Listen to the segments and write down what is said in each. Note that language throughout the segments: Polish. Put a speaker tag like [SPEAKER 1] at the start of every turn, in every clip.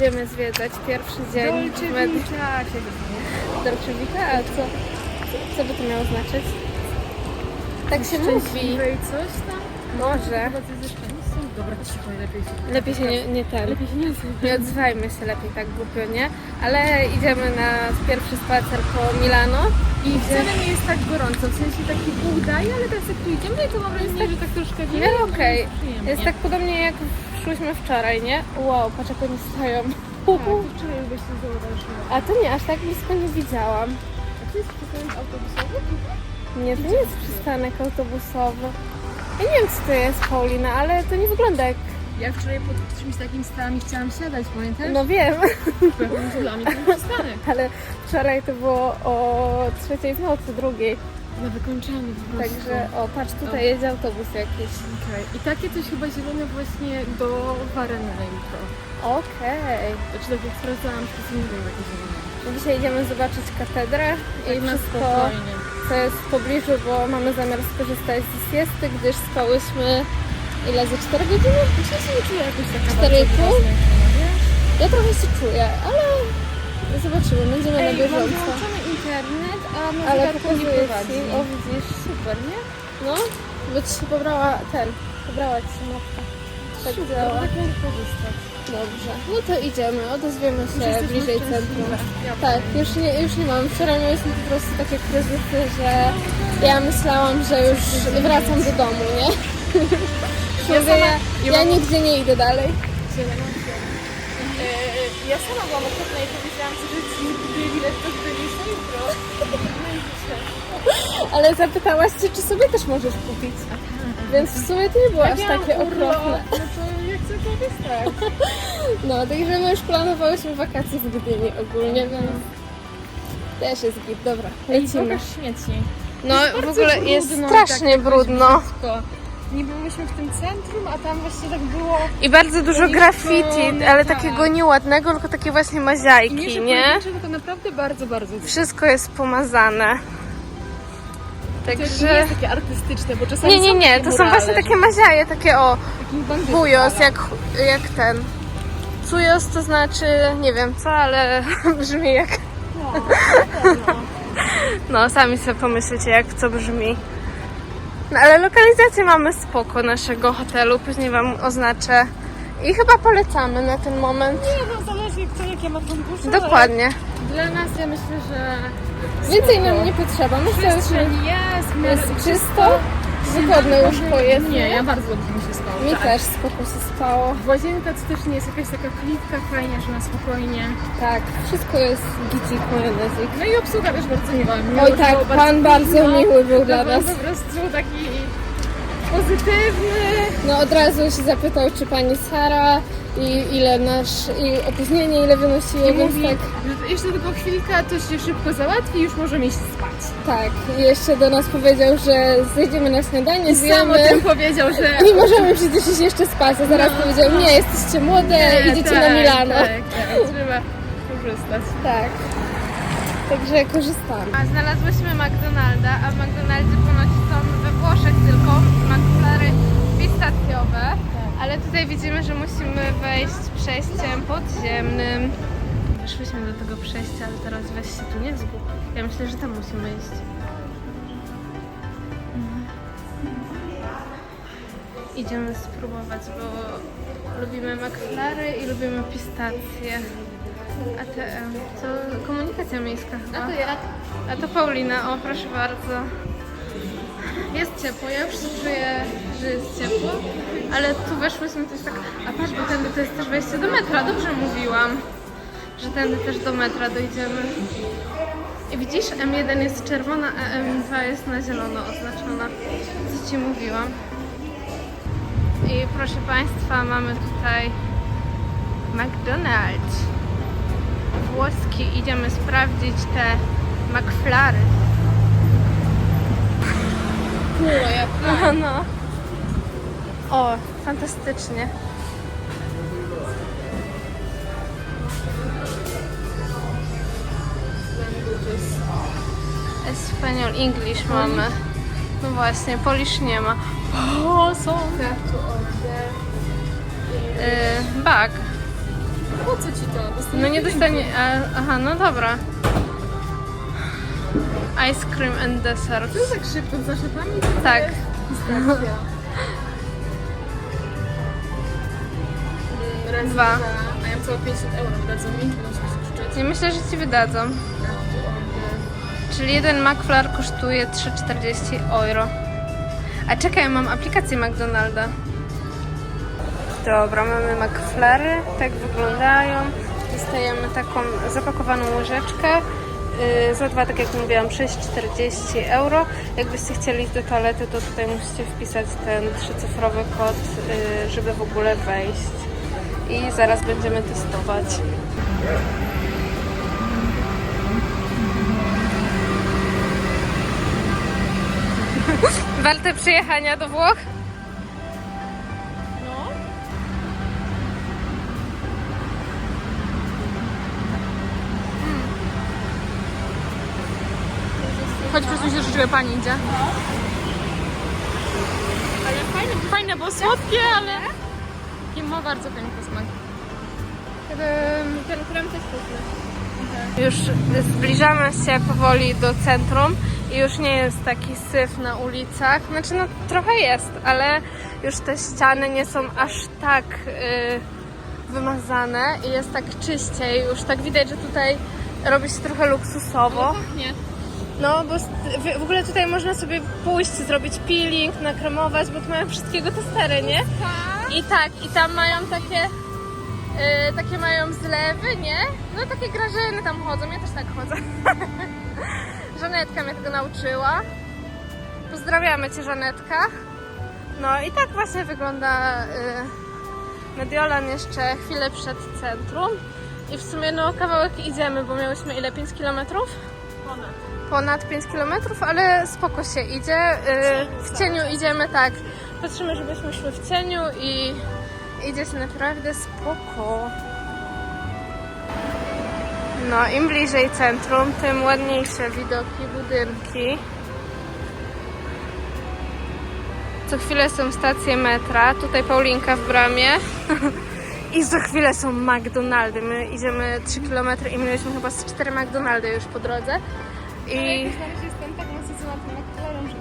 [SPEAKER 1] Idziemy zwiedzać pierwszy dzień w Dolce Vita, a co, co by to miało znaczyć? Tak się mówi.
[SPEAKER 2] Coś tam?
[SPEAKER 1] Może.
[SPEAKER 2] Dobra, lepiej się.
[SPEAKER 1] Lepiej się nie, nie ten.
[SPEAKER 2] Lepiej się nie.
[SPEAKER 1] Nie odzywajmy się lepiej tak głupio, nie? Ale idziemy na pierwszy spacer po Milano.
[SPEAKER 2] I wcale nie jest tak gorąco, w sensie taki pół daje, ale teraz jak tu idziemy, to mam wrażenie, że tak troszkę
[SPEAKER 1] miarę okej. Jest tak podobnie jak szłyśmy wczoraj, nie? Wow, patrz jak oni stoją.
[SPEAKER 2] Tak, wczoraj byś się zauważyła.
[SPEAKER 1] A to nie, aż tak blisko nie widziałam.
[SPEAKER 2] A to jest przystanek autobusowy?
[SPEAKER 1] Nie, to nie jest przystanek autobusowy. Ja nie wiem, co to jest, Paulina, ale to nie wygląda jak...
[SPEAKER 2] Ja wczoraj pod czymś takim stałam i chciałam siadać, pamiętasz?
[SPEAKER 1] No wiem,
[SPEAKER 2] dla mnie to był przystanek.
[SPEAKER 1] ale wczoraj to było o trzeciej w nocy, drugiej.
[SPEAKER 2] Na wykończeniu po prostu.
[SPEAKER 1] Także, o, patrz, tutaj jedzie autobus jakiś.
[SPEAKER 2] Okej. I takie coś chyba zielone właśnie do Wareny na jutro.
[SPEAKER 1] Okej.
[SPEAKER 2] Znaczy tak jak sprawdzałam, to nie wiem jakie zielone.
[SPEAKER 1] Dzisiaj idziemy zobaczyć katedrę i
[SPEAKER 2] Tak na
[SPEAKER 1] wszystko,
[SPEAKER 2] spokojnie.
[SPEAKER 1] co jest w pobliżu, bo mamy zamiar skorzystać z siesty, gdyż spałyśmy ile, ze 4 godziny?
[SPEAKER 2] Ja się nie czuję jakoś taka
[SPEAKER 1] Cztery
[SPEAKER 2] bardzo
[SPEAKER 1] i pół?
[SPEAKER 2] zmęczona, wiesz?
[SPEAKER 1] Ja trochę się czuję, ale zobaczymy, będziemy na bieżąco.
[SPEAKER 2] Internet, a
[SPEAKER 1] Ale
[SPEAKER 2] muzyka tu nie prowadzi.
[SPEAKER 1] o widzisz,
[SPEAKER 2] Super, nie?
[SPEAKER 1] no, by ci się pobrała ten, pobrała ci mapka. Tak
[SPEAKER 2] Super,
[SPEAKER 1] działa.
[SPEAKER 2] tak korzystać.
[SPEAKER 1] Dobrze, no to idziemy, odezwiemy się bliżej centrum.
[SPEAKER 2] Ja
[SPEAKER 1] Tak, już nie, już nie mam. Wczoraj mieliśmy po prostu takie kryzysy, że ja myślałam, że już wracam do domu, nie? Ja,
[SPEAKER 2] sama-
[SPEAKER 1] ja,
[SPEAKER 2] ja
[SPEAKER 1] nigdzie nie idę dalej.
[SPEAKER 2] Ja sama byłam okropna i powiedziałam że ci do Gdyni jutro.
[SPEAKER 1] Ale zapytałaś się, czy sobie też możesz kupić. Więc w sumie to nie było aż takie okropne.
[SPEAKER 2] No to jak chcę korzystać.
[SPEAKER 1] No, także my już planowałyśmy wakacje w Gdyni ogólnie, więc też jest git. Dobra, lecimy.
[SPEAKER 2] Pokaż śmieci.
[SPEAKER 1] No, w ogóle jest strasznie
[SPEAKER 2] tak jakoś
[SPEAKER 1] brudno.
[SPEAKER 2] Niby byliśmy w tym centrum, a tam właśnie tak było...
[SPEAKER 1] I bardzo dużo graffiti, ale
[SPEAKER 2] tak.
[SPEAKER 1] takiego nieładnego, tylko takie właśnie
[SPEAKER 2] I nie,
[SPEAKER 1] nie?
[SPEAKER 2] tylko naprawdę bardzo, bardzo dużo.
[SPEAKER 1] Wszystko jest pomazane.
[SPEAKER 2] To nie
[SPEAKER 1] Także...
[SPEAKER 2] jest takie artystyczne, bo czasami
[SPEAKER 1] Nie, nie, nie, to są właśnie
[SPEAKER 2] murale,
[SPEAKER 1] takie maziaje, takie o, bujos, jak, jak ten. Cujos to znaczy, nie wiem co, ale brzmi jak...
[SPEAKER 2] No, na pewno.
[SPEAKER 1] No, sami sobie pomyślcie, jak co brzmi. No, ale lokalizację mamy spoko naszego hotelu, później wam oznaczę. I chyba polecamy na ten moment.
[SPEAKER 2] Nie no, zależy kto jakie ma fundusze.
[SPEAKER 1] Dokładnie.
[SPEAKER 2] Dla nas ja myślę, że
[SPEAKER 1] Więcej
[SPEAKER 2] spoko.
[SPEAKER 1] nam nie potrzeba. Myślę, że
[SPEAKER 2] Przestrzeń jest, w miarę
[SPEAKER 1] jest czysto, wygodne łóżko jest.
[SPEAKER 2] Nie, ja bardzo dobrze mi się spało.
[SPEAKER 1] Mi
[SPEAKER 2] tak.
[SPEAKER 1] też spoko się spało.
[SPEAKER 2] Łazienka to też nie jest jakaś taka plitka, fajnie, że na spokojnie.
[SPEAKER 1] Tak, wszystko jest gicik, majonezik.
[SPEAKER 2] No i obsługa też bardzo miła.
[SPEAKER 1] Oj tak, pan bardzo
[SPEAKER 2] miło.
[SPEAKER 1] miły był dla
[SPEAKER 2] No,
[SPEAKER 1] nas.
[SPEAKER 2] Po prostu taki pozytywny.
[SPEAKER 1] No od razu się zapytał, czy pani Sara i ile nasz, i opóźnienie, ile wynosiło,
[SPEAKER 2] I
[SPEAKER 1] więc
[SPEAKER 2] mówi,
[SPEAKER 1] tak,
[SPEAKER 2] jeszcze tylko chwilka, to się szybko załatwi i już możemy iść spać.
[SPEAKER 1] tak. I jeszcze do nas powiedział, że zejdziemy na śniadanie,
[SPEAKER 2] I sam o
[SPEAKER 1] zjemy.
[SPEAKER 2] tym powiedział, że...
[SPEAKER 1] Nie możemy przecież iść jeszcze spać, a zaraz powiedział, nie, jesteście młode,
[SPEAKER 2] Nie,
[SPEAKER 1] idziecie
[SPEAKER 2] tak,
[SPEAKER 1] na Milano.
[SPEAKER 2] Tak, tak, trzeba korzystać.
[SPEAKER 1] Tak. Także korzystamy. A znalazłyśmy McDonalda, a w McDonaldzie ponoć są Włoszech tylko McFlary pistacjowe. Ale tutaj widzimy, że musimy wejść przejściem podziemnym. Weszłyśmy do tego przejścia, ale teraz weź się tu nie zgub. Ja myślę, że tam musimy iść. Idziemy spróbować, bo lubimy McFlary i lubimy pistacje. ATM, to komunikacja miejska chyba.
[SPEAKER 2] A to ja.
[SPEAKER 1] A to Paulina, o proszę bardzo. Jest ciepło, ja już czuję, że jest ciepło, ale tu weszłyśmy to jest tak, a patrz, bo tędy to jest też wejście do metra, dobrze mówiłam, że tędy też do metra dojdziemy. I widzisz, M1 jest czerwona, a M2 jest na zielono oznaczona, co Ci mówiłam. I proszę Państwa, mamy tutaj McDonald's włoski. Idziemy sprawdzić te McFlary.
[SPEAKER 2] No, ja
[SPEAKER 1] No. O, fantastycznie. Espanol, English mamy. No właśnie, Polish nie ma. O, są. Yy, bag.
[SPEAKER 2] po co ci to? Dostaniesz
[SPEAKER 1] No nie dostanie... A, aha, no dobra. Ice cream and dessert.
[SPEAKER 2] Co tak szybko z zaszlepami?
[SPEAKER 1] Tak.
[SPEAKER 2] Pistacja. Mm, raz,
[SPEAKER 1] Dwa.
[SPEAKER 2] A ja całe 50 euro, dadzą mi? Muszę się krzyczeć.
[SPEAKER 1] Nie myślę, że ci wydadzą. Czyli jeden McFlare kosztuje 3,40 euro. A czekaj, mam aplikację McDonalda. Dobra, mamy McFlary, tak wyglądają. Dostajemy taką zapakowaną łyżeczkę. Yy, za dwa, tak jak mówiłam, 6,40 euro. Jakbyście chcieli iść do toalety, to tutaj musicie wpisać ten trzycyfrowy kod, yy, żeby w ogóle wejść. I zaraz będziemy testować. Warte przyjechania do Włoch? Chodź, przez się życzyły pani idzie.
[SPEAKER 2] Ale fajne.
[SPEAKER 1] Fajne, bo słodkie, ale... I ma bardzo fajny posmak.
[SPEAKER 2] Ten krem też pyszny.
[SPEAKER 1] Już zbliżamy się powoli do centrum i już nie jest taki syf na ulicach. Znaczy, no trochę jest, ale już te ściany nie są aż tak y, wymazane i jest tak czyściej. Już tak widać, że tutaj robi się trochę luksusowo.
[SPEAKER 2] Nie.
[SPEAKER 1] No, bo w- ogóle tutaj można sobie pójść, zrobić peeling, nakremować, bo tu mają wszystkiego testery, nie? I tak, i tam mają takie, y, takie mają zlewy, nie? No takie grażyny tam chodzą, ja też tak chodzę. Żanetka mnie tego nauczyła. Pozdrawiamy Cię, Żanetka. No i tak właśnie wygląda y, Mediolan jeszcze chwilę przed centrum. I w sumie no kawałek idziemy, bo miałyśmy ile? 5 kilometrów?
[SPEAKER 2] Ponad.
[SPEAKER 1] ponad 5 km, ale spoko się idzie. Y, W cieniu idziemy tak. Patrzymy, żebyśmy szły w cieniu i idzie się naprawdę spoko. No, im bliżej centrum, tym ładniejsze widoki, budynki. Co chwilę są stacje metra. Tutaj Paulinka w bramie. I za chwilę są McDonaldy. My idziemy 3 km i mieliśmy chyba z 4 McDonaldy już po drodze. I
[SPEAKER 2] Na razie jestem tak nasycona tym aktorem, że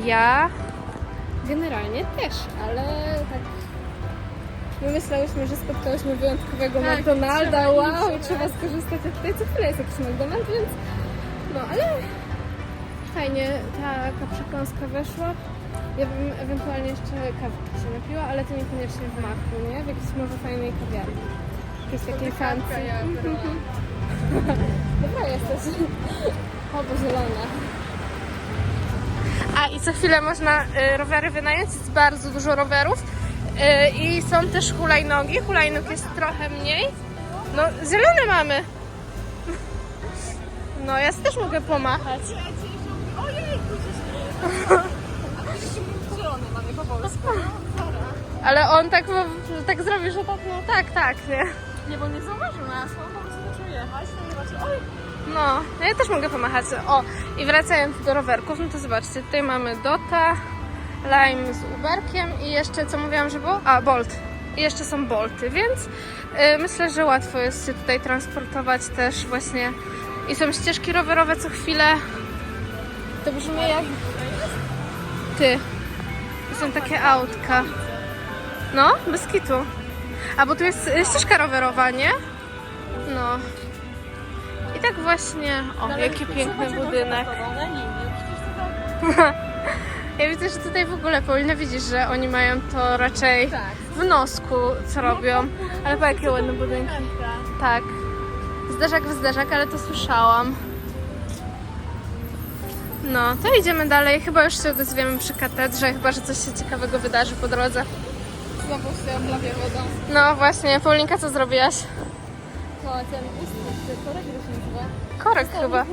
[SPEAKER 2] nie.
[SPEAKER 1] ja
[SPEAKER 2] Generalnie też, ale tak. My myślałyśmy, że spotkałyśmy wyjątkowego
[SPEAKER 1] Tak,
[SPEAKER 2] McDonalda,
[SPEAKER 1] trzeba
[SPEAKER 2] wow,
[SPEAKER 1] iść,
[SPEAKER 2] trzeba skorzystać. A tutaj co chwilę jest jakiś McDonald, więc no ale fajnie taka przekąska weszła. Ja bym ewentualnie jeszcze kawki się napiła, ale to niekoniecznie w maku, nie? W jakiejś może fajnej kawiarni. Jakiejś takiej fancy. Dobra jesteś. Obo zielona.
[SPEAKER 1] A i co chwilę można y, rowery wynająć, jest bardzo dużo rowerów. Y, I są też hulajnogi. Hulajnóg jest trochę mniej. No, zielone mamy. No, ja też mogę pomachać.
[SPEAKER 2] Mamy po polsku.
[SPEAKER 1] Ale on tak, tak zrobi, że tak, no tak, tak, nie?
[SPEAKER 2] Nie, bo nie zauważył nas, on po prostu zaczął jechać, to nie zobaczył, oj,
[SPEAKER 1] No, no ja też mogę pomachać. O, i wracając do rowerków, no to zobaczcie, tutaj mamy Dota, Lime z Uberkiem i jeszcze, co mówiłam, że było? A, Bolt. I jeszcze są Bolty, więc y, myślę, że łatwo jest się tutaj transportować też właśnie. I są ścieżki rowerowe co chwilę. To brzmi jak... Ty. To są takie autka. No, bez kitu. A, bo tu jest y, ścieżka rowerowa, nie? No. I tak właśnie, o, jaki piękny budynek. Ja widzę, że tutaj w ogóle Paulina widzisz, że oni mają to raczej
[SPEAKER 2] Tak.
[SPEAKER 1] w nosku, co robią. Ale po jakie ładne budynki. Tak. Zderzak w zderzak, ale to słyszałam. No, to idziemy dalej. Chyba już się odezwiemy przy katedrze, chyba, że coś się ciekawego wydarzy po drodze.
[SPEAKER 2] Znowu się oblawie wodą.
[SPEAKER 1] No właśnie, Paulinka, co zrobiłaś?
[SPEAKER 2] To ten ustrój, korek się nazywa?
[SPEAKER 1] Korek chyba.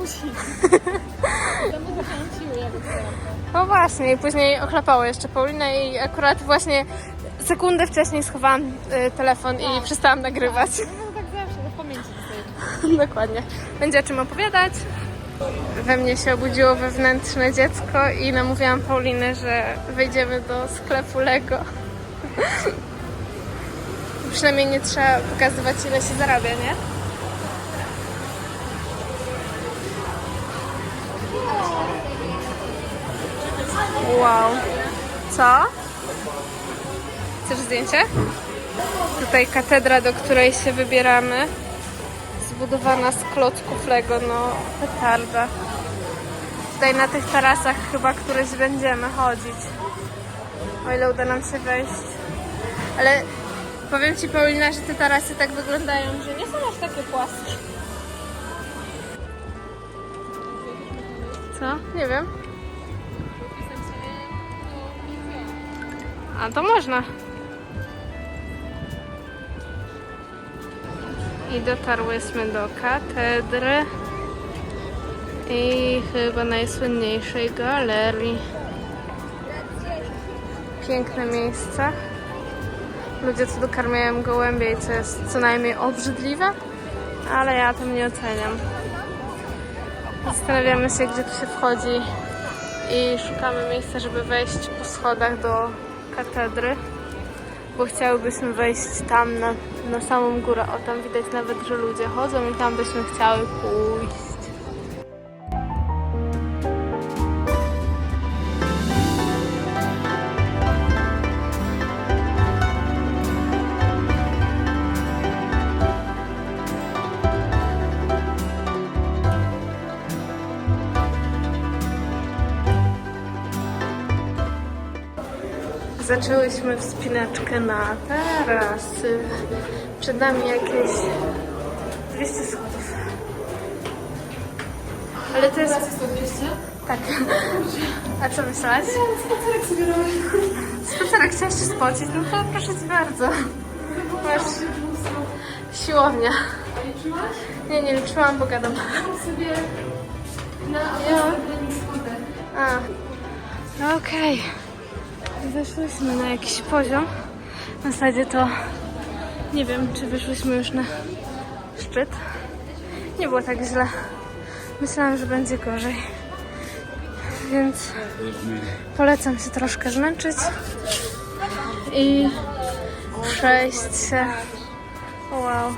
[SPEAKER 1] No właśnie, i później ochlapało jeszcze Paulinę i akurat właśnie sekundę wcześniej schowałam y, telefon i przestałam nagrywać.
[SPEAKER 2] No tak zawsze, w pamięci tutaj.
[SPEAKER 1] Dokładnie. Będzie o czym opowiadać. We mnie się obudziło wewnętrzne dziecko i namówiłam Paulinę, że wejdziemy do sklepu Lego. Przynajmniej nie trzeba pokazywać ile się zarabia, nie? Wow. Co? Chcesz zdjęcie? Tutaj katedra, do której się wybieramy. Zbudowana z klocków Lego, no petarda. Tutaj na tych tarasach chyba któreś będziemy chodzić. O ile uda nam się wejść. Ale powiem Ci Paulina, że te tarasy tak wyglądają, że nie są aż takie płaskie. Co? Nie wiem. A to można. I dotarłyśmy do katedry i chyba najsłynniejszej galerii. Piękne miejsce. Ludzie co dokarmiają gołębie i co jest co najmniej obrzydliwe, ale ja tym nie oceniam. Zastanawiamy się, gdzie tu się wchodzi i szukamy miejsca, żeby wejść po schodach do katedry, bo chciałybyśmy wejść tam na, na samą górę. O, tam widać nawet, że ludzie chodzą i tam byśmy chciały pójść. Zaczęłyśmy wspinaczkę na tarasy. Przed nami jakieś 200 schodów. Ale to jest... Tak. A co myślałaś? Spacerek sobie robię. Spacerek chciałaś się spocić? No to proszę Cię bardzo. Masz siłownia. Nie, nie liczyłam, bo gadam.
[SPEAKER 3] sobie na
[SPEAKER 1] Ja. A. No okej. Weszłyśmy na jakiś poziom. W zasadzie to nie wiem, czy wyszłyśmy już na szczyt. Nie było tak źle. Myślałam, że będzie gorzej. Więc polecam się troszkę zmęczyć i przejść się. Wow.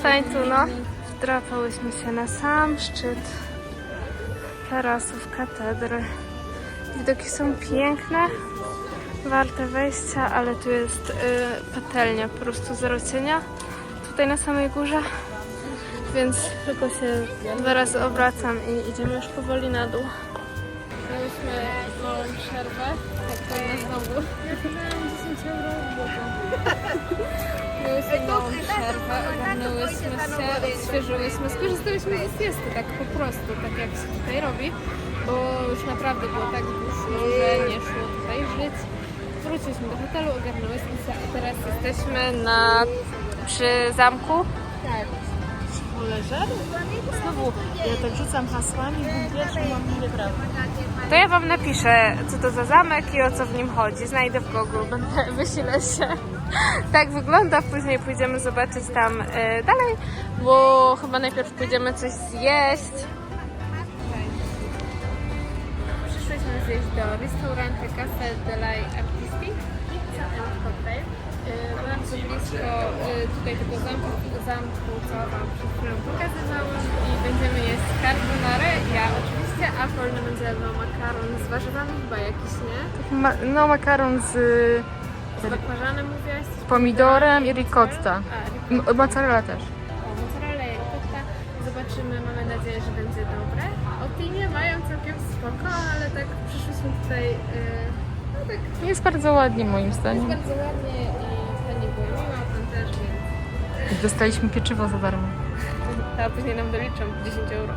[SPEAKER 1] Stań tu, no. Wdrapałyśmy się na sam szczyt tarasów katedry. Widoki są piękne, warte wejścia, ale tu jest y, patelnia, po prostu zero cienia. Tutaj na samej górze, więc tylko się dwa razy obracam i idziemy już powoli na dół. Miałyśmy małą przerwę, tak powiem znowu. Ja wydałam 10 euro Miałyśmy małą przerwę, ogarnęłyśmy się, odświeżyłyśmy, skorzystałyśmy z siesty tak po prostu, tak jak się tutaj robi, bo już naprawdę było tak duszno, że nie szło tutaj żyć. Wróciliśmy do hotelu, ogarnęłyśmy się, a teraz jesteśmy na, przy zamku.
[SPEAKER 2] Tak. Leżer? Znowu, ja tak rzucam hasłami, bo pierwszy mam ile.
[SPEAKER 1] To ja Wam napiszę, co to za zamek i o co w nim chodzi. Znajdę w Google, będę, wysilę się. Tak wygląda, później pójdziemy zobaczyć tam e, dalej, bo chyba najpierw pójdziemy coś zjeść. Zjeść do restauranta Casa de la Artisti. Pizza and cocktail. Bardzo blisko e, tutaj tego zamku, zamku, co Wam przed chwilą pokazywałam. I będziemy jeść carbonarę, ja oczywiście, a Paulina będzie jadła makaron z warzywami chyba jakiś, nie?
[SPEAKER 2] no makaron z
[SPEAKER 1] Z bakłażanem mówiłaś?
[SPEAKER 2] z pomidorem i ricotta.
[SPEAKER 1] A, ricotta.
[SPEAKER 2] Mozzarella też.
[SPEAKER 1] O, mozzarella i ricotta. Zobaczymy, mamy nadzieję, że będzie dobre. Mają całkiem spoko, ale tak przyszłyśmy tutaj, yy, no tak
[SPEAKER 2] Jest bardzo ładnie moim zdaniem.
[SPEAKER 1] bardzo ładnie i pani była miła, pan też, więc
[SPEAKER 2] Dostaliśmy pieczywo za darmo.
[SPEAKER 1] a później nam doliczą 10 euro.